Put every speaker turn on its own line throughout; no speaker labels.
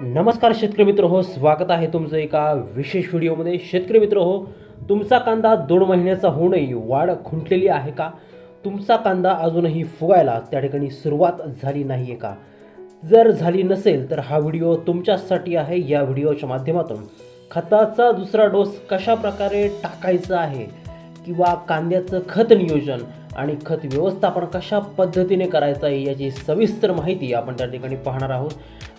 नमस्कार शेतकरी मित्र हो स्वागत आहे तुमचं एका विशेष व्हिडिओमध्ये. शेतकरी मित्र हो तुमचा कांदा दोन महिन्याचा होऊनही वाढ खुंटलेली आहे का? तुमचा कांदा अजूनही फुगायला त्या ठिकाणी सुरुवात झाली नाही आहे का? जर झाली नसेल तर हा व्हिडिओ तुमच्यासाठी आहे. या व्हिडिओच्या माध्यमातून खताचा दुसरा डोस कशा प्रकारे टाकायचा आहे? किंवा कांद्याचं खत नियोजन आणि खत व्यवस्थापन कशा पद्धतीने करायचं आहे याची सविस्तर माहिती आपण त्या ठिकाणी पाहणार आहोत.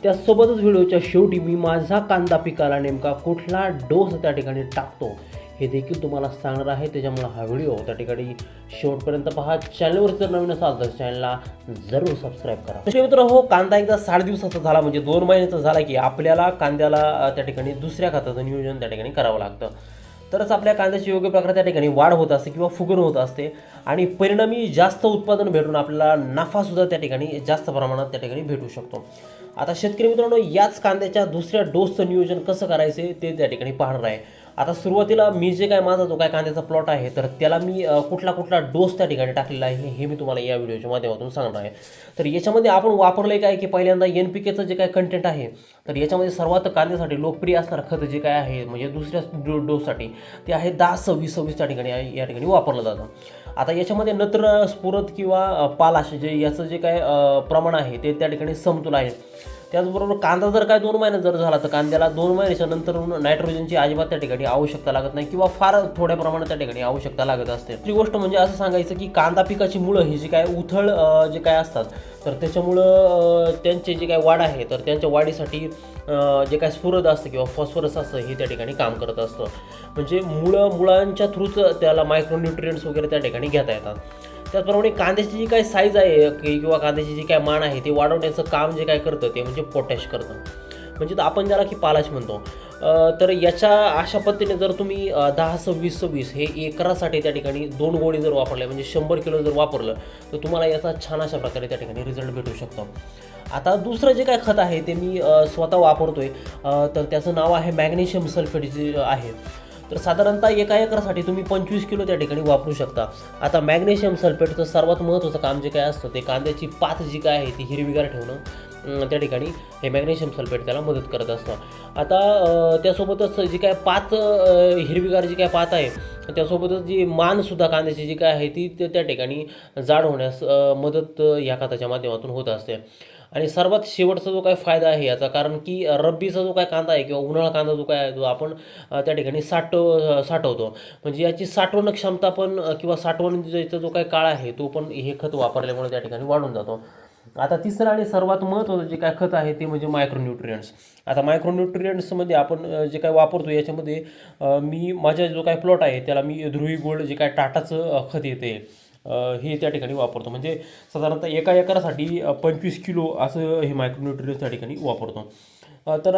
त्यासोबतच व्हिडिओच्या शेवटी मी माझा कांदा पिकाला नेमका कुठला डोस त्या ठिकाणी टाकतो हे देखील तुम्हाला सांगणार आहे. त्याच्यामुळे हा व्हिडिओ त्या ठिकाणी शेवटपर्यंत पहा. चॅनलवर जर नवीन असाल तर चॅनलला जरूर सबस्क्राईब करा. तसे मित्र हो कांदा एकदा साठ दिवसाचा झाला म्हणजे दोन महिन्याचा झाला की आपल्याला कांद्याला त्या ठिकाणी दुसऱ्या खताचं नियोजन त्या ठिकाणी करावं लागतं. तरच आपल्या कांद्याची योग्य प्रकारे त्या ठिकाणी वाढ होत असते किंवा फुगण होत असते. आणि परिणामी जास्त उत्पादन भेटून आपल्याला नफासुद्धा त्या ठिकाणी जास्त प्रमाणात त्या ठिकाणी भेटू शकतो. आता शेतकरी मित्रांनो याच कांद्याच्या दुसऱ्या डोसचं नियोजन कसं करायचं ते त्या ठिकाणी पाहणार आहे. आता सुरुवातीला मी जे काय माझा जो काय कांद्याचा प्लॉट आहे तर त्याला मी कुठला कुठला डोस त्या ठिकाणी टाकलेला आहे हे मी तुम्हाला या व्हिडिओच्या माध्यमातून सांगणार आहे. तर याच्यामध्ये आपण वापरलं काय की पहिल्यांदा एन पी केचं जे काय कंटेंट आहे तर याच्यामध्ये सर्वात कांद्यासाठी लोकप्रिय असणारं खत जे काय आहे म्हणजे दुसऱ्या डो डोससाठी ते आहे दहा सव्वीस सव्वीस त्या ठिकाणी या ठिकाणी वापरलं जातं. आता याच्यामध्ये नत्र स्फुरत किंवा पालाश जे याचं जे काय प्रमाण आहे ते त्या ठिकाणी समतोल आहे. त्याचबरोबर कांदा जर काय दोन महिन्यात जर झाला तर कांद्याला दोन महिन्याच्या नंतर नायट्रोजनची अजिबात त्या ठिकाणी आवश्यकता लागत नाही किंवा फार थोड्या प्रमाणात त्या ठिकाणी आवश्यकता लागत असते. दुसरी गोष्ट म्हणजे असं सांगायचं की कांदा पिकाची मुळं ही जी काय उथळ जे काय असतात तर त्याच्यामुळं त्यांचे जे काय वाढ आहे तर त्यांच्या वाढीसाठी जे काय स्फुरद असतं किंवा फॉस्फरस असतं हे त्या ठिकाणी काम करत असतं. म्हणजे मुळं मुळांच्या थ्रूच त्याला मायक्रोन्युट्रियंट्स वगैरे त्या ठिकाणी घेता येतात. त्याचप्रमाणे कांद्याची जी काय साईज आहे की किंवा कांद्याची जी काय मान आहे ते वाढवण्याचं काम जे काय करतं ते म्हणजे पोटॅश करतं. म्हणजे तर आपण ज्याला की पालाश म्हणतो. तर याच्या अशा पद्धतीने जर तुम्ही दहा सव्वीस सव्वीस हे एकरासाठी त्या ठिकाणी दोन गोळी जर वापरले म्हणजे शंभर किलो जर वापरलं तर तुम्हाला याचा छान अशा प्रकारे त्या ठिकाणी रिझल्ट भेटू शकतो. आता दुसरं जे काय खत आहे ते मी स्वतः वापरतो आहे तर त्याचं नाव आहे मॅग्नेशियम सल्फेट जे आहे. तर साधारणतः एका एकरासाठी तुम्ही पंचवीस किलो त्या ठिकाणी वापरू शकता. आता मॅग्नेशियम सल्फेटचं सर्वात महत्त्वाचं काम जे काय असतं ते कांद्याची पात जी काय आहे ती हिरवीगार ठेवणं त्या ठिकाणी हे मॅग्नेशियम सल्फेट त्याला मदत करत असतं. आता त्यासोबतच जी काय पात हिरवीगार जी काय पात आहे त्यासोबतच जी मानसुद्धा कांद्याची जी काय आहे ती त्या ठिकाणी जाड होण्यास मदत या खताच्या माध्यमातून होत असते. आणि सर्वात शेवटचा जो काय फायदा आहे याचा कारण की रब्बीचा जो काय कांदा आहे किंवा उन्हाळा कांदा जो काय आहे तो आपण त्या ठिकाणी साठ साठवतो. म्हणजे याची साठवण क्षमता पण किंवा किंवा साठवणीचा जो काय काळ आहे तो पण हे खत वापरल्यामुळे त्या ठिकाणी वाढून जातो. आता तिसरं आणि सर्वात महत्त्वाचं जे काय खत आहे ते म्हणजे मायक्रोन्युट्रियंट्स आता मायक्रोन्युट्रियंट्समध्ये आपण जे काय वापरतो याच्यामध्ये मी माझा जो काय प्लॉट आहे त्याला मी ध्रुवी गोल्ड जे काय टाटाचं खत येते. हे त्या ठिकाणी वापरतो. म्हणजे साधारणतः एका एकरासाठी पंचवीस किलो असं हे मायक्रोन्युट्रियन्स त्या ठिकाणी वापरतो. तर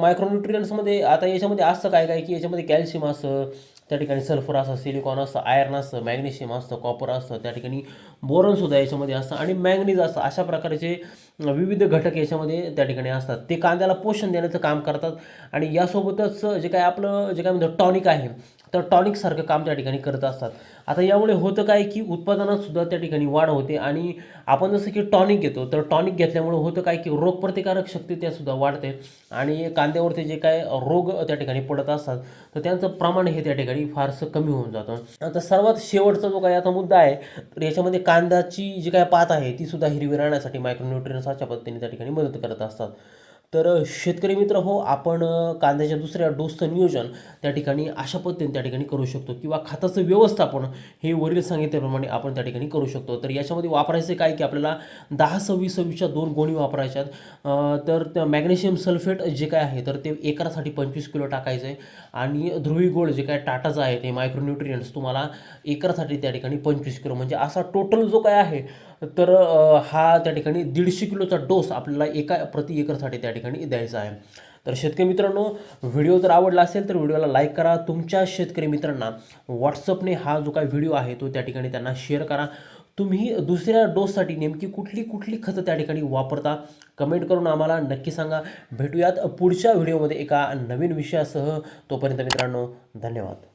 मायक्रोन्युट्रियन्समध्ये आता याच्यामध्ये असतं काय काय की याच्यामध्ये कॅल्शियम असतं त्या ठिकाणी सल्फर असतं सिलिकॉन असतं आयर्न असतं मॅग्नेशियम असतं कॉपर असतं त्या ठिकाणी बोरनसुद्धा याच्यामध्ये असतं आणि मॅग्नीज असतं. अशा प्रकारचे विविध घटक याच्यामध्ये त्या ठिकाणी असतात. ते कांद्याला पोषण देण्याचं काम करतात आणि यासोबतच जे काय आपलं जे काय म्हणतो टॉनिक आहे तर टॉनिकसारखं काम त्या ठिकाणी करत असतात. आता यामुळे होतं काय की उत्पादनातसुद्धा त्या ठिकाणी वाढ होते आणि आपण जसं की टॉनिक घेतो तर टॉनिक घेतल्यामुळे होतं काय की रोगप्रतिकारक शक्ती त्यासुद्धा वाढते आणि कांद्यावरती जे काय रोग त्या ठिकाणी पडत असतात तर त्यांचं प्रमाण हे त्या ठिकाणी फारसं कमी होऊन जातं. आता सर्वात शेवटचा जो काय आता मुद्दा आहे तर याच्यामध्ये कांद्याची जी काय पात आहे ती सुद्धा हिरवी राहण्यासाठी मायक्रोन्युट्रियन्स अशा पद्धतीने त्या ठिकाणी मदत करत असतात. तर शेतकरी मित्र हो आपण कांद्याच्या दुसऱ्या डोसचं नियोजन त्या ठिकाणी अशा पद्धतीने त्या ठिकाणी करू शकतो किंवा खताचं व्यवस्थापन हे वरील सांगितल्याप्रमाणे आपण त्या ठिकाणी करू शकतो. तर याच्यामध्ये वापरायचं काय की आपल्याला दहा सव्वीस सव्वीसच्या दोन गोणी वापरायच्यात. तर त्या मॅग्नेशियम सल्फेट जे काय आहे तर ते एकरासाठी पंचवीस किलो टाकायचं आहे आणि ध्रुवी गोल्ड जे काय टाटाचं आहे ते मायक्रोन्युट्रियंट्स तुम्हाला एकरासाठी त्या ठिकाणी पंचवीस किलो. म्हणजे असा टोटल जो काय आहे तर हा त्या ठिकाणी दीडशे किलोचा डोस आपल्याला एका प्रति एकरसाठी त्या ठिकाणी द्यायचा आहे. तर शेतकरी मित्रांनो व्हिडिओ जर आवडला असेल तर व्हिडिओला लाईक करा. तुमच्या शेतकरी मित्रांना व्हॉट्सअपने हा जो काय व्हिडिओ आहे तो त्या ठिकाणी त्यांना शेअर करा. तुम्ही दुसऱ्या डोससाठी नेमकी कुठली कुठली खतं त्या ठिकाणी वापरता कमेंट करून आम्हाला नक्की सांगा. भेटूयात पुढच्या व्हिडिओमध्ये एका नवीन विषयासह. तोपर्यंत मित्रांनो धन्यवाद.